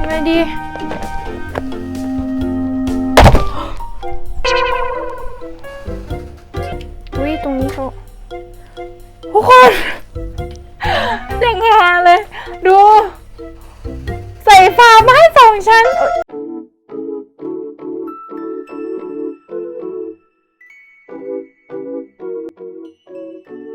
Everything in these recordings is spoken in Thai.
ทำไงดี อุ้ยตรงนี้เขาทุกคนยังฮาเลย ดู ใส่ฟ้ามาให้สองชั้น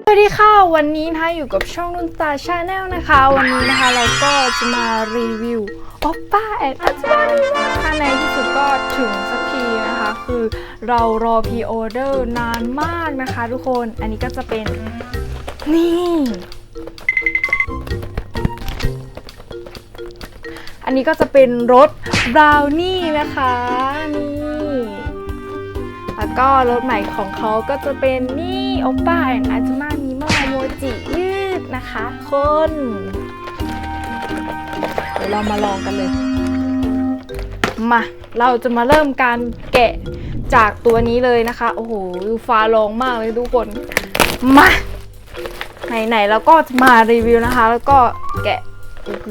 สวัสดีค่ะ วันนี้นะคะอยู่กับช่องนุนตาชาแนลนะคะ วันนี้นะคะเราก็จะมารีวิว โอปป้าแอนอัจวานีนะคะในที่สุดก็ถึงสักทีนะคะ คือเรารอพีออเดอร์นานมากนะคะทุกคนอันนี้ก็จะเป็น นี่ อันนี้ก็จะเป็นรสบราวนี่นะคะนี่แล้วก็รสใหม่ของเขาก็จะเป็นนี่โอป้าแอนอาจูมามีโมโมจิยืดนะคะ คน เดี๋ยวเรามาลองกันเลย มา เราจะมาเริ่มการแกะจากตัวนี้เลยนะคะ โอ้โหฟ้าร้องมากเลยทุกคน มาไหนๆแล้วก็จะมารีวิวนะคะ แล้วก็แกะโอ้โห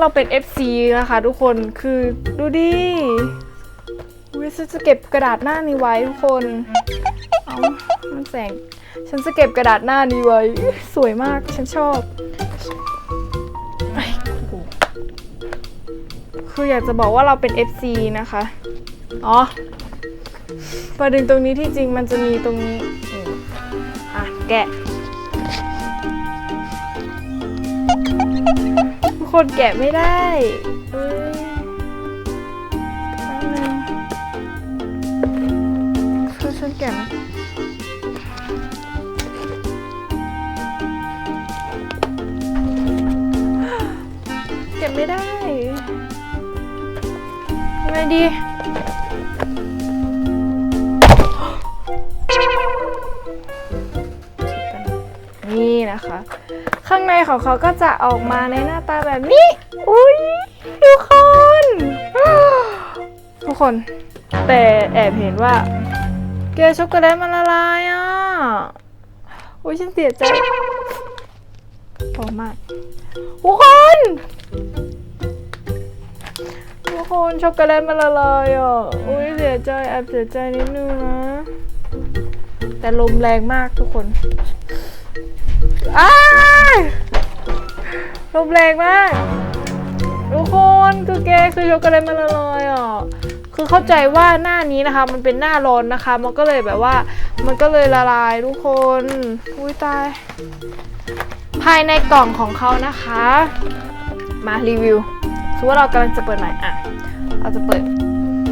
เราเป็น FC นะคะ ทุกคนคือดูดิวิฉันจะเก็บกระดาษหน้านี้ไว้ทุกคน เอามันแสงฉันจะเก็บกระดาษหน้านี้ไว้ สวยมาก ฉันชอบคืออยากจะบอกว่าเราเป็น FC นะคะ อ๋อ ประเด็นตรงนี้ที่จริงมันจะมีตรงนี้ อะ แกะทุกคนแกะไม่ได้แป๊บนึงคือฉันแกะไหม ไม่ได้ทำไงดี นี่นะคะ ข้างในของเขาก็จะออกมาในหน้าตาแบบนี้ อุ้ยทุกคน ทุกคน แต่แอบเห็นว่า เกลือช็อกโกแลตมันละลายอะอุ้ยฉันเสียใจพอมากทุกคน ทุกคนช็อกโกแลตมันละลายอะ อุ้ยเสียใจแอบเสียใจนิดนึงนะ แต่ลมแรงมากทุกคนอ้ายลมแรงมาก ทุกคนคือแกคือช็อกโกแลตมันละลายอะคือเข้าใจว่าหน้านี้นะคะ มันเป็นหน้าร้อนนะคะ มันก็เลยแบบว่า มันก็เลยละลายทุกคนอุ้ยตาย ภายในกล่องของเขานะคะ มารีวิวสมมติว่าเรากำลังจะเปิดใหม่อะ เราจะเปิด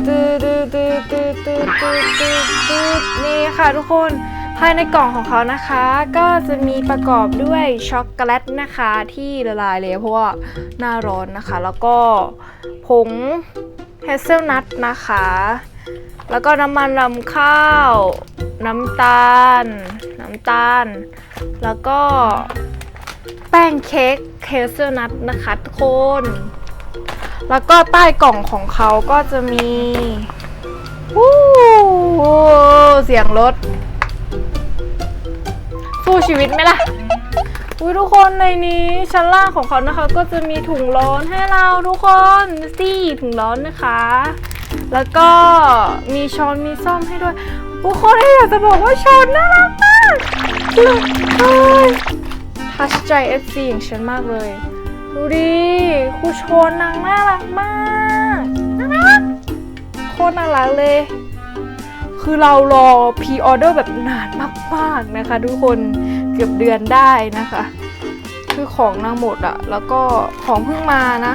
ตืดตืดตืดตืดตืดตืดตืดตืดนี่ค่ะทุกคนภายในกล่องของเขานะคะ ก็จะมีประกอบด้วยช็อกโกแลตนะคะที่ละลายเลยเพราะว่าหน้าร้อนนะคะ แล้วก็ผงเฮเซลนัทนะคะ แล้วก็น้ำมันลำข้าว น้ำตาล น้ำตาล แล้วก็ แป้งเค้กเฮเซลนัทนะคะทุกคน แล้วก็ใต้กล่องของเขาก็จะมีวู้เสียงรถ สู้ชีวิตไหมล่ะอุ้ยทุกคนในนี้ชั้นล่างของเขานะคะ ก็จะมีถุงร้อนให้เราทุกคนสี่ถุงร้อนนะคะ แล้วก็มีช้อนมีซ่อมให้ด้วยทุกคนอยากจะบอกว่าช้อนน่ารักมากเฮ้ย ทัชใจ FC อย่างฉันมากเลย ดูดิครูชนนางน่ารักมากน่ารักโคตรน่ารักเลย คือเรารอพ r ออเดอร์แบบนานมากๆนะคะ ทุกคนเกือบเดือนได้นะคะ คือของนางหมดอะแล้วก็ของเพิ่งมานะ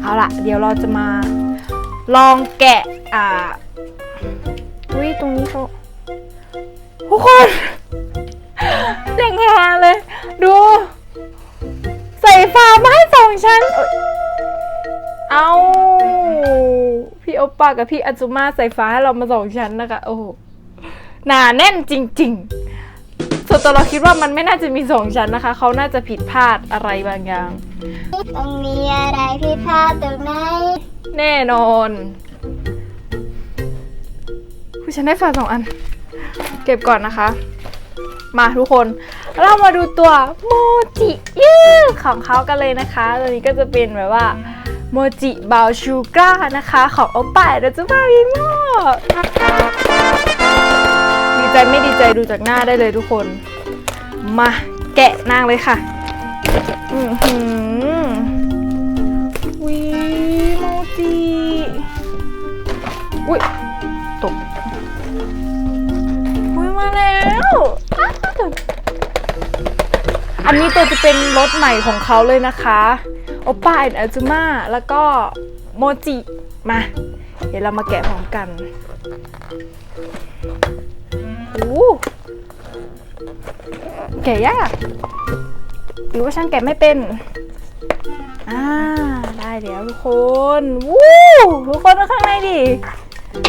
เอาละเดี๋ยวเราจะมา ลองแกะอ่าอุ้ยตรงนี้เขาทุกคนยังฮาเลย ดู ใส่ฟ้ามาให้สองชั้น เอ้ยเอาพี่โอปป้ากับพี่อาจุมาใส่ฟ้าให้เรามาสองชั้นนะคะ โอ้โหหนาแน่นจริง ๆ ส่วนตัวเราคิดว่ามันไม่น่าจะมีสองชั้นนะคะ เขาน่าจะผิดพลาดอะไรบางอย่างต้องมีอะไรผิดพลาดตรงไหนแน่นอนผู้ฉันได้ฝาสองอัน เก็บก่อนนะคะ มาทุกคน เรามาดูตัวโมจิยืดของเขากันเลยนะคะตัวนี้ก็จะเป็นแบบว่าโมจิบาวชูก้านะคะ ของโอปป้าเดจูมาริโมดีใจไม่ดีใจดูจากหน้าได้เลยทุกคน มาแกะนางเลยค่ะ อือหือวิโมจิอุ้ยตกอุ้ยมาแล้ว อันนี้ตัวจะเป็นรถใหม่ของเขาเลยนะคะโอป้าแอนอาจูมาแล้วก็โมจิมา เดี๋ยวเรามาแกะพร้อมกันโอ้แกะยากหรือว่าช่างแกะไม่เป็นอ่าได้เดี๋ยวทุกคนวู้ทุกคนดูข้างในดิ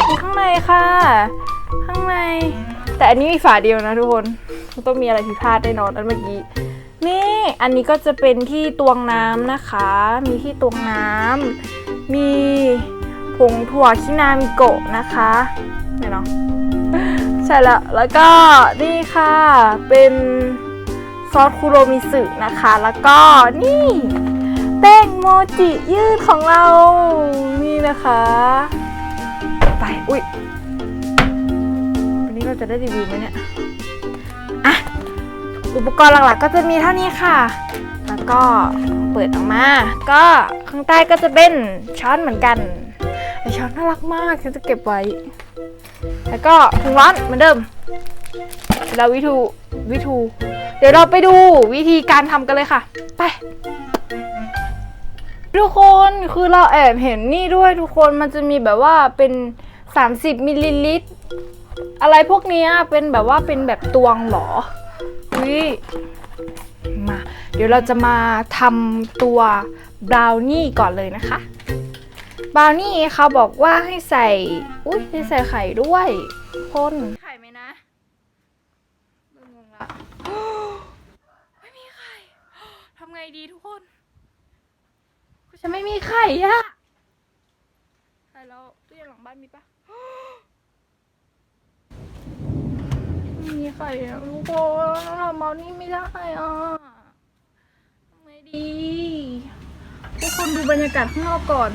ดูข้างในค่ะ ข้างใน แต่อันนี้มีฝาเดียวนะทุกคนมันต้องมีอะไรผิดพลาดแน่นอนอันเมื่อกี้ อันนี้ก็จะเป็นที่ตวงน้ำนะคะ มีที่ตวงน้ำ มีผงถั่วคินามิโกะนะคะเนี่ยเนาะใช่แล้ว แล้วก็นี่ค่ะ เป็นซอสคุโรมิสึนะคะ แล้วก็นี่แป้งโมจิยืดของเรา นี่นะคะ ไป อุ้ยวันนี้เราจะได้รีวิวไหมเนี่ย อุปกรณ์หลักๆก็จะมีเท่านี้ค่ะ แล้วก็เปิดออกมา ก็ข้างใต้ก็จะเป็นช้อนเหมือนกันช้อนน่ารักมากฉันจะเก็บไว้ แล้วก็ถุงร้อนเหมือนเดิมเราวิธีวิธีเดี๋ยวเราไปดูวิธีการทำกันเลยค่ะ ไปทุกคนคือเราแอบเห็นนี่ด้วยทุกคนมันจะมีแบบว่าเป็น 30มิลลิลิตรอะไรพวกนี้เป็นแบบว่าเป็นแบบตวงหรอ วิมาเดี๋ยวเราจะมาทำตัวบราวนี่ก่อนเลยนะคะบราวนี่เขาบอกว่าให้ใส่ อุ้ยให้ใส่ไข่ด้วยคนไข่ไหมนะเริ่มงงละไม่มีไข่ทำไงดีทุกคนฉันไม่มีไข่อะใช่แล้วตู้เย็นหลังบ้านมีปะ ไม่มีไข่อะทุกคนเราทำบรานี่ไม่ได้อะทำไงดีทุกคนดูบรรยากาศข้างนอกก่อน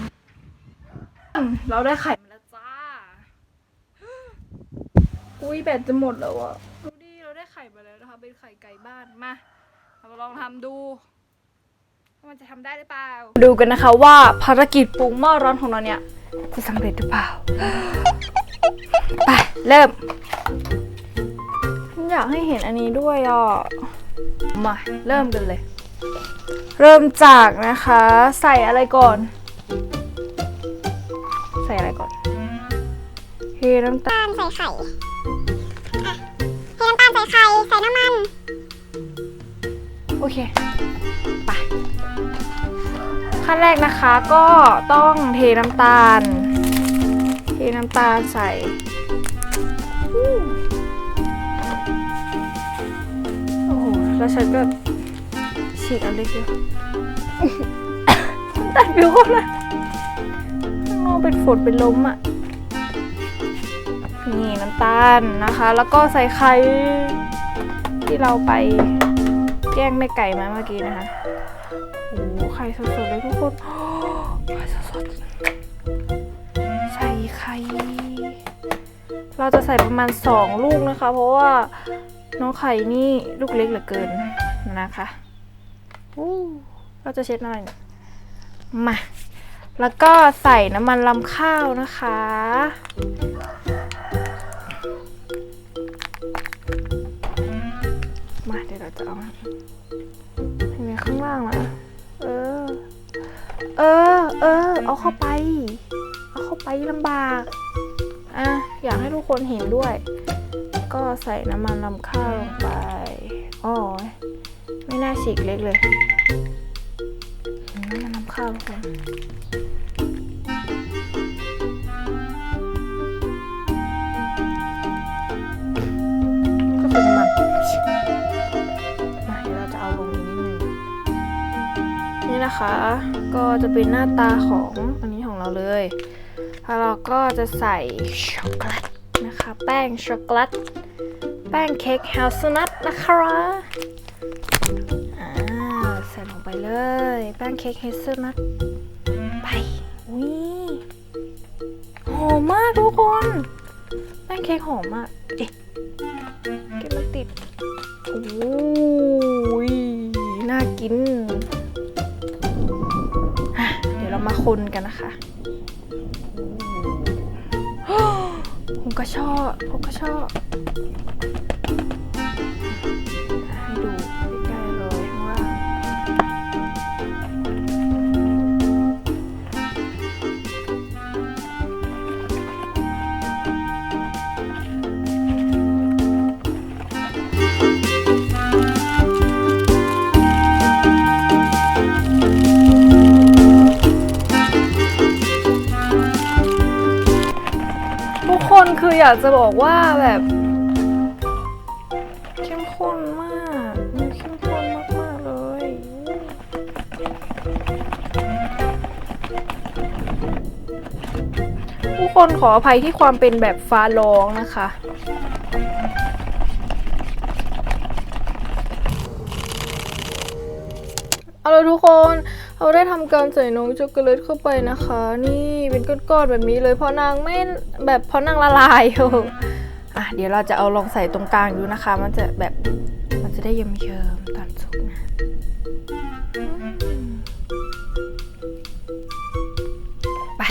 เราได้ไข่มาแล้วจ้า อุ้ยแบตจะหมดแล้วอะดูดิเราได้ไข่มาแล้วนะคะ เป็นไข่ไก่บ้านมาเราลองทำดูว่ามันจะทำได้หรือเปล่า ดูกันนะคะว่าภารกิจปรุงหม้อร้อนของเราเนี่ยจะสำเร็จหรือเปล่า ไป เริ่ม อยากให้เห็นอันนี้ด้วยอะ มา เริ่มกันเลย เริ่มจากนะคะ ใส่อะไรก่อน ใส่อะไรก่อนเทน้ำตาลน้ำตาลใส่ไข่อะเทน้ำตาลใส่ไข่ใส่น้ำมัน โอเคไปขั้นแรกนะคะก็ต้องเทน้ำตาล เทน้ำตาลใส่ แล้วฉันก็ฉีกอันเล็กเดียวน้ำตาลปิวเข้ามาข้างนอกเป็นฝนเป็นลมอะ นี่น้ำตาลนะคะ แล้วก็ใส่ไข่ที่เราไปแกล้งแม่ไก่มาเมื่อกี้นะคะ โอ้โหไข่สดๆเลยทุกคนไข่สดๆใส่ไข่ เราจะใส่ประมาณสองลูกนะคะ เพราะว่า น้องไข่นี่ลูกเล็กเหลือเกินนะคะอู้เราจะเช็ดหน่อย มา แล้วก็ใส่น้ำมันลำข้าวนะคะ มาเดี๋ยวเราจะเอาเห็นไหมข้างล่างนะเออ เออ เออ เอาเข้าไป เอาเข้าไปลำบาก อะ อยากให้ทุกคนเห็นด้วย ก็ใส่น้ำมันลำข้าวลงไปอ๋อไม่น่าฉีกเล็กเลยน้ำมันลำข้าวทุกคนก็คือน้ำมันมาเดี๋ยวเราจะเอาลงอีกนิดนึงนี่นะคะก็จะเป็นหน้าตาของอันนี้ของเราเลย แล้วเราก็จะใส่ช็อกโกแลต แป้งช็อกโกแลต แป้งเค้กเฮลซนัทนะคะลงไปเลย แป้งเค้กเฮเซลนัทไปอุ้ยหอมมากทุกคน แป้งเค้กหอมมากเอ๊ะเก็บมันติดโอ้ยน่ากิน เดี๋ยวเรามาคนกันนะคะ ผมก็ชอบผมก็ ออยากจะบอกว่าแบบ เข้มข้นมากมันเข้มข้นมากๆเลย ผู้คนขออภัยที่ความเป็นแบบฟ้าร้องนะคะเอาละทุกคน เราได้ทำการใส่นมช็อกโกแลตเข้าไปนะคะ นี่เป็นก้อนๆแบบนี้เลยเพราะนางไม่แบบเพราะนางละลายอยู่อะเดี๋ยวเราจะเอาลองใส่ตรงกลางดูนะคะ มันจะแบบมันจะได้เยิ้มๆตอนสุกนะไป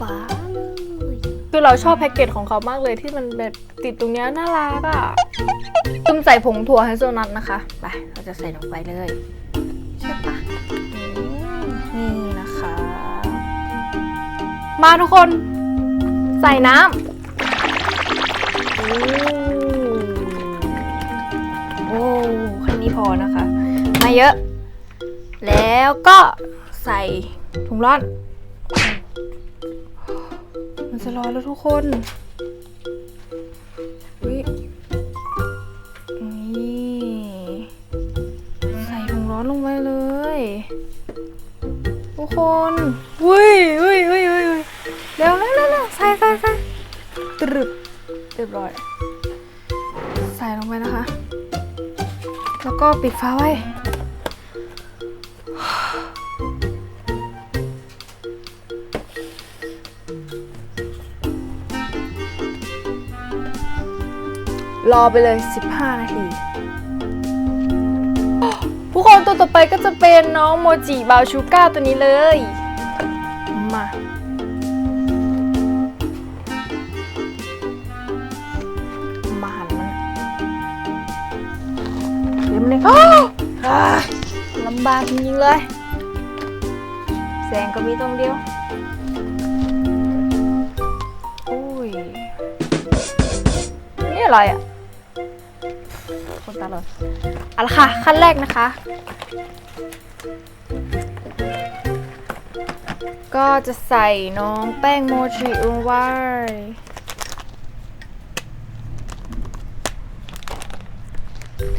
ฟ้าเลยคือเราชอบแพ็กเกจของเขามากเลยที่มันแบบติดตรงเนี้ยน่ารักอะตุมใส่ผงถั่วให้โซนัทนะคะ ไปเราจะใส่ลงไปเลย มาทุกคน ใส่น้ำโอ้โอ้แค่นี้พอนะคะ มาเยอะ แล้วก็ใส่ถุงร้อน มันจะร้อนแล้วทุกคนอุ๊ยนี่ ใส่ถุงร้อนลงไปเลย ทุกคนอุ้ยอุ้ยอุ้ยอุ้ยเร็วเร็วเร็วเร็วใส่ใส่ใส่ตรึบเรียบร้อย ใส่ลงไปนะคะ แล้วก็ปิดฟ้าไว้รอไปเลย 15 นาที ตัวต่อไปก็จะเป็นน้องโมจิบาวชูก้าตัวนี้เลย มา มาหันมันเต็มเลยอ้าวอ่าลำบากจริงๆเลย แสงก็มีตรงเดียวโอ้ย นี่อะไรอะ ตลอนเอาละค่ะ ขั้นแรกนะคะ ก็จะใส่น้องแป้งโมจิลงไว้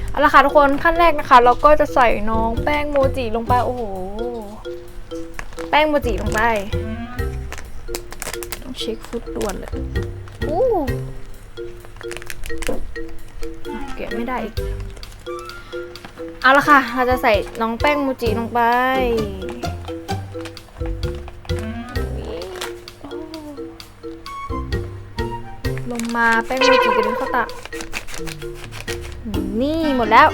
เอาละค่ะทุกคนขั้นแรกนะคะ เราก็จะใส่น้องแป้งโมจิลงไปโอ้โหแป้งโมจิลงไปต้องเช็คฟุตด่วนเลยอู้ ไม่ได้อีก เอาละค่ะ เราจะใส่น้องแป้งมูจิลงไปลงมาแป้งมูจิกระเด็นเข้าตานี่หมดแล้ว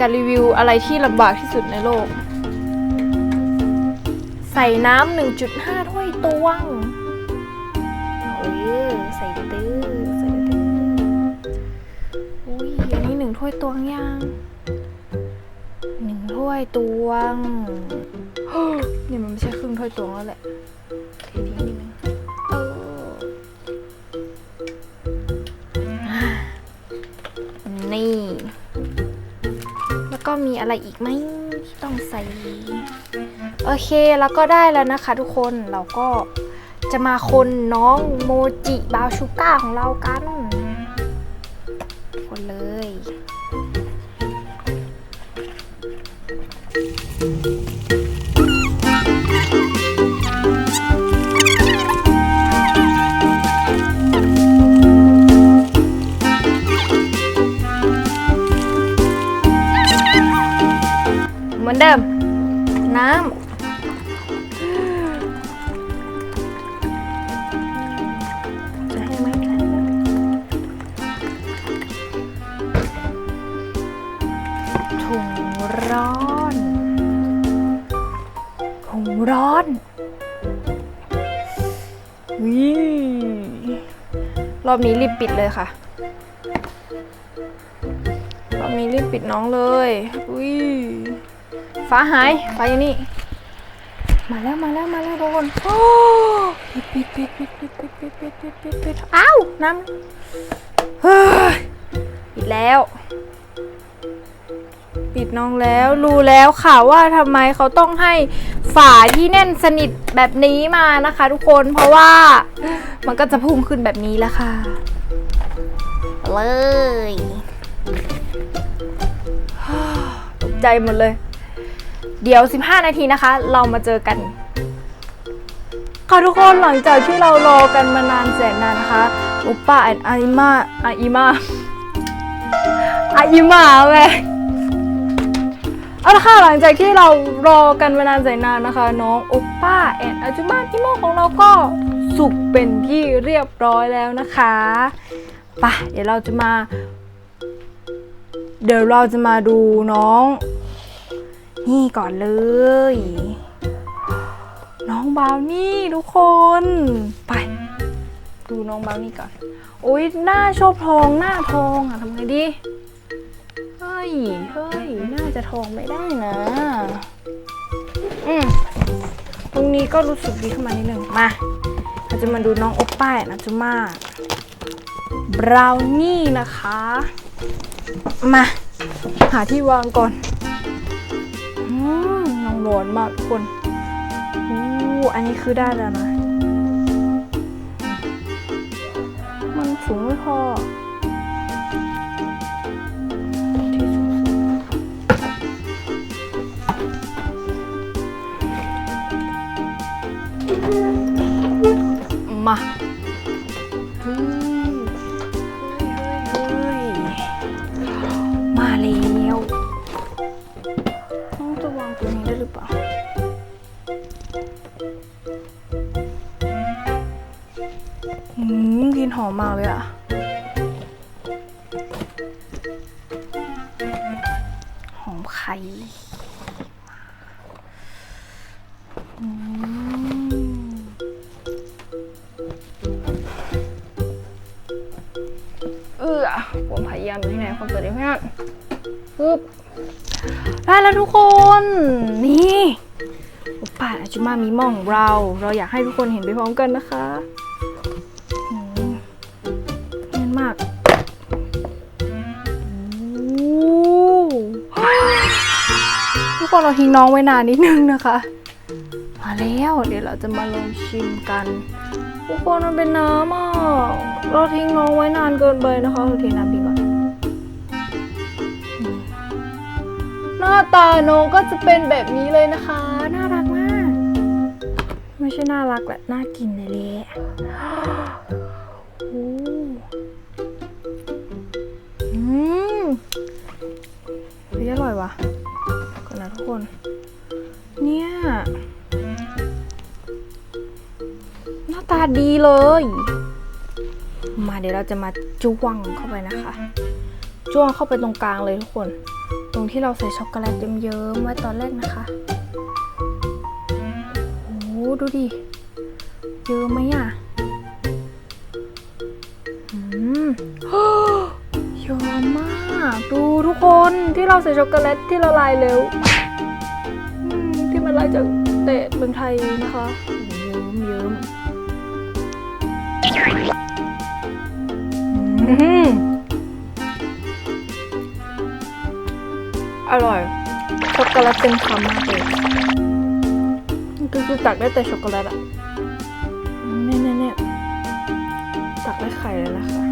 การรีวิวอะไรที่ลำบากที่สุดในโลก ใส่น้ำ1.5ถ้วยตวงเออใส่ตื้อใส่ตื้อ วยตวงยังหนึ่งถ้วยตวงเนี่ยมันไม่ใช่ครึ่งถ้วยตวงแล้วแหละเททิ้งนิดนึงเออนี่ แล้วก็มีอะไรอีกไหมที่ต้องใส่ โอเคแล้วก็ได้แล้วนะคะทุกคนเราก็จะมาคนน้องโมจิบาวชูก้าของเรากัน คนเลย เหมือนเดิม รอบนี้รีบปิดเลยค่ะ รอบนี้รีบปิดน้องเลย อุ้ยฟ้าหายฟ้าอยู่นี่ มาแล้วมาแล้วมาแล้วทุกคนโอ้ปิดปิดปิดปิดปิดปิดปิดปิดปิดปิดปิดอ้าวน้ำเฮ้ยปิดแล้ว ปิดน้องแล้ว รู้แล้วค่ะว่าทำไมเขาต้องให้ฝาที่แน่นสนิทแบบนี้มานะคะ ทุกคนเพราะว่ามันก็จะพุ่งขึ้นแบบนี้แล้วค่ะ เลยตกใจหมดเลย เดี๋ยว 15 นาทีนะคะ เรามาเจอกันค่ะทุกคนหลังจากที่เรารอกันมานานแสนนานนะคะอุปป้าแอนอาอิมาอาอิมาอาอิมาแม่ เอาละค่ะหลังจากที่เรารอกันมานานแสนนานนะคะ น้องอุปป้าแอนอาจุมาอิโมของเราก็สุกเป็นที่เรียบร้อยแล้วนะคะไปะเดี๋ยวเราจะมา เดี๋ยวเราจะมาดูน้อง นี่ก่อนเลย น้องบาวนี่ทุกคน ไป ดูน้องบาวนี่ก่อนโอ้ยหน้าโชบทองหน้าทองอะทำไงดี ย เฮ้ย น่าจะทองไม่ได้นะ อืมตรงนี้ก็รู้สึกดีขึ้นมานิดนึง มาเราจะมาดูน้องโอปป้านะจุมาบราวนี่นะคะ มา หาที่วางก่อนอืมน้องร้อนมากทุกคนอู้อันนี้คือได้แล้วนะ มันสูงไม่พอ มา ผมพยายามอยู่ที่ไหนความสวยดีเพื่อนปึ๊บได้แล้วทุกคน นี่โอป้าอาจุมามีมองเรา เราอยากให้ทุกคนเห็นไปพร้อมกันนะคะอืมเนียนมากโอ้ทุกคนเราทิ้งน้องไว้นานนิดนึงนะคะ มาแล้ว เดี๋ยวเราจะมาลองชิมกัน ทุกคนมันเป็นน้ำอะ เราทิ้งน้องไว้นานเกินไปนะคะเราเทน้ำทิ้งก่อน หน้าตาน้องก็จะเป็นแบบนี้เลยนะคะ น่ารักมาก ไม่ใช่น่ารักแหละน่ากินเลยแหละอ้อืมเฮ้ยอร่อยว่ะก่อนนะทุกคน เนี่ยหน้าตาดีเลย เดี๋ยวเราจะมาจ้วงเข้าไปนะคะจ้วงเข้าไปตรงกลางเลยทุกคน ตรงที่เราใส่ช็อกโกแลตเยิ้มๆไว้ตอนแรกนะคะโอ้ดูดิเยอะไหมอะอืมเยอะมากดูทุกคนที่เราใส่ช็อกโกแลตที่ละลายเร็วที่มันละลายจากเตะเมืองไทยนะคะเยิ้มเยิ้ม อร่อยช็อกโกแลตเต็มคำมากเลยก็คือตักได้แต่ช็อกโกแลตอะเนี่ยเนี่ยเนี่ยตักได้ไข่เลยนะคะ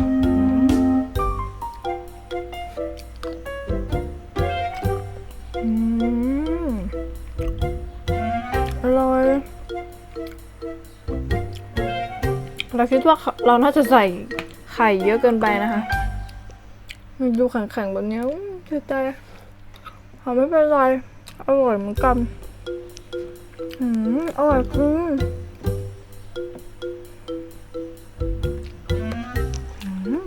อืมอร่อย เราคิดว่าเราน่าจะใส่ ไข่เยอะเกินไปนะคะมันดูแข็งๆแบบนี้เสียใจเอาไม่เป็นไร อร่อยเหมือนกันอืมอร่อยจริงอืม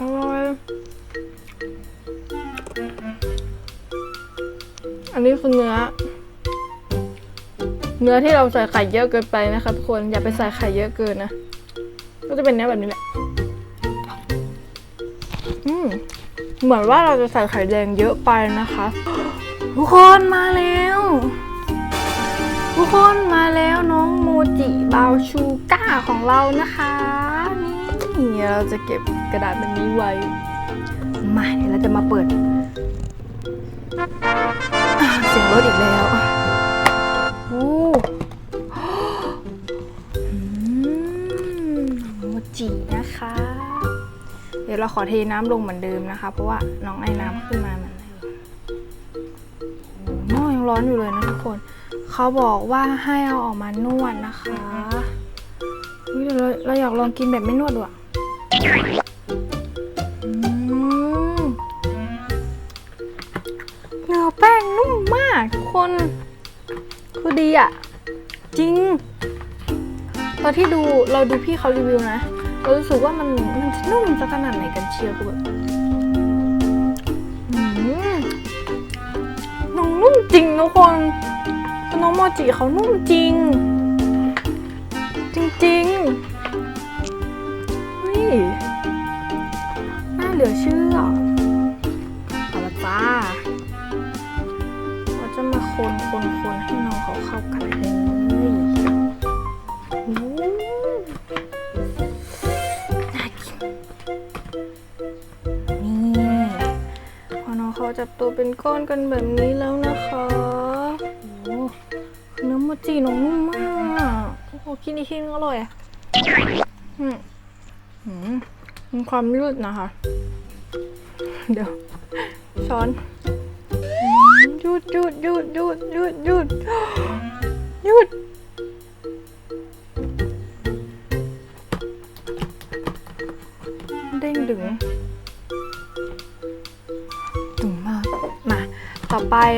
อร่อยอันนี้คือเนื้อ เนื้อที่เราใส่ไข่เยอะเกินไปนะคะทุกคนอย่าไปใส่ไข่เยอะเกินนะ ก็จะเป็นเนื้อแบบนี้แหละอืมเหมือนว่าเราจะใส่ไข่แดงเยอะไปนะคะ ทุกคนมาแล้ว ทุกคนมาแล้วน้องโมจิบาวชูก้าของเรานะคะนี่เราจะเก็บกระดาษแบบนี้ไว้มาเดี๋ยวเราจะมาเปิดเสียงรถอีกแล้ว ดี๋ยวเราขอเทน้ำลงเหมือนเดิมนะคะ เพราะว่าน้องไอ้น้ำขึ้นมาเหมือนเดิมโอ้หม้อยังร้อนอยู่เลยนะทุกคน เขาบอกว่าให้เอาออกมานวดนะคะเดี๋ยวเราเราอยากลองกินแบบไม่นวดด้วยอืมเนื้อแป้งนุ่มมากทุกคน คือดีอะจริง ตอนที่ดูเราดูพี่เขารีวิวนะ เรารู้สึกว่ามันมันจะนุ่มจะขนาดไหนกันเชียวคือแบบอืมน้องนุ่มจริงทุกคนคือน้องโมจิเขานุ่มจริง จริงๆเฮ้ยน่าเหลือเชื่อ จับตัวเป็นก้อนกันแบบนี้แล้วนะคะโอ้โหเนื้อโมจิน้องนุ่มมากโอ้โหกินอีกทีนึงอร่อยอะอืมอืมมีความยืดนะคะ เดี๋ยว ช้อนอืมยืดยืดยืดยืดยืดยืดยืดเด้งดึง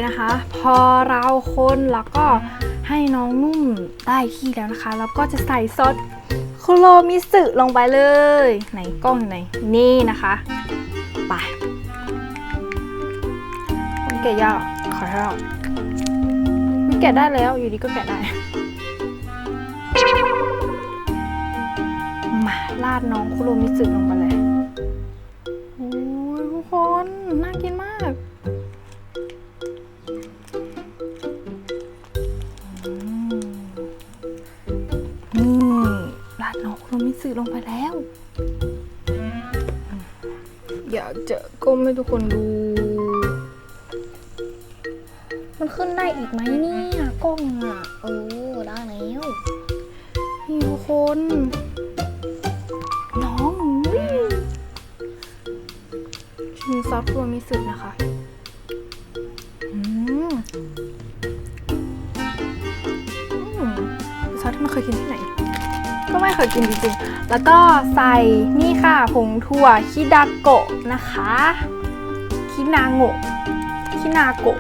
นะคะ พอเราคนแล้วก็ให้น้องนุ่มได้ที่แล้วนะคะ แล้วก็จะใส่ซอสคุโรมิสึลงไปเลย ไหนกล้องอยู่ไหน นี่นะคะไปคนแกะยาขอให้เราไม่แกะได้แล้วอยู่ดีก็แกะได้มาราดน้องคุโรมิสึลงไปเลย ลงไปแล้ว อยากจะก้มให้ทุกคนดู มันขึ้นได้อีกไหมเนี่ยกล้องอะเออได้แล้วนี่ทุกคน น้องวิ่งชิมซอสตัวมิสึนะคะอืมอืมซอสที่มันเคยกินที่ไหน ก็ไม่เคยกินจริงๆ แล้วก็ใส่นี่ค่ะผงถั่วคิดาโกะนะคะคินาโงะคินาโกะ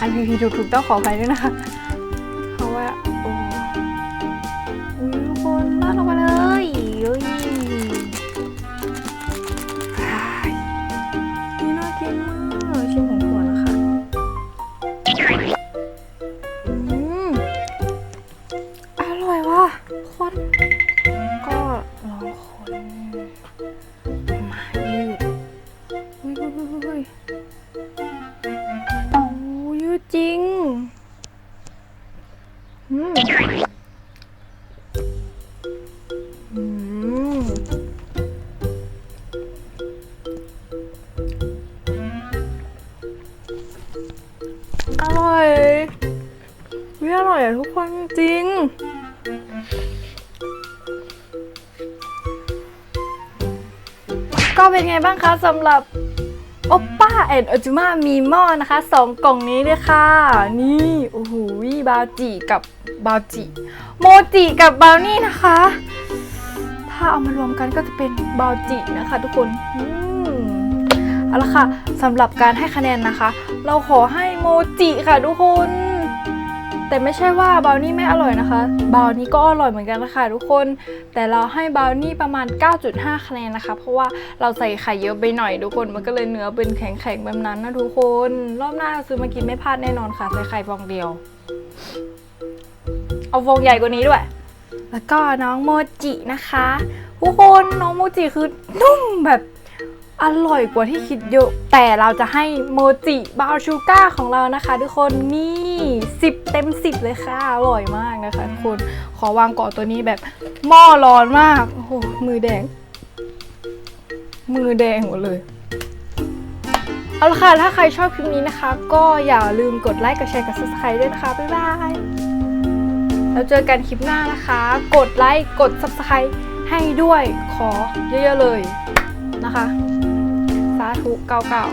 อันพีพีถูกๆต้องขอไปด้วยนะคะ บ้างคะสำหรับโอป้าแอนอจูมามีหม้อนะคะสองกล่องนี้เลยค่ะ นี่โอ้โหบาวจิกับบาวจิโมจิกับบาวนี่นะคะ ถ้าเอามารวมกันก็จะเป็นบาวจินะคะทุกคนอืมเอาละค่ะสำหรับการให้คะแนนนะคะ เราขอให้โมจิค่ะทุกคน แต่ไม่ใช่ว่าบราวนี่ไม่อร่อยนะคะบราวนี่ก็อร่อยเหมือนกันนะคะทุกคน แต่เราให้บราวนี่ประมาณ 9.5 คะแนนนะคะ เพราะว่าเราใส่ไข่เยอะไปหน่อยทุกคน มันก็เลยเนื้อเป็นแข็งๆแบบนั้นนะทุกคน รอบหน้าซื้อมากินไม่พลาดแน่นอนค่ะใส่ไข่ฟองเดียว เอาฟองใหญ่กว่านี้ด้วย แล้วก็น้องโมจินะคะทุกคนน้องโมจิคือนุ่มแบบ อร่อยกว่าที่คิดเยอะ แต่เราจะให้โมจิบาวน์ชูก้าของเรานะคะ ทุกคนนี่ 10 เต็ม 10 เลยค่ะ อร่อยมากนะคะทุกคนขอวางเกาะตัวนี้แบบหม้อร้อนมากโอ้โหมือแดง มือแดงหมดเลยเอาละค่ะ ถ้าใครชอบคลิปนี้นะคะ ก็อย่าลืมกดไลค์กดแชร์กด subscribe ด้วยนะคะ บ๊ายบายแล้วเจอกันคลิปหน้านะคะ กดไลค์กด subscribe ให้ด้วยขอเยอะๆเลยนะคะ สาธุเก่าเก้า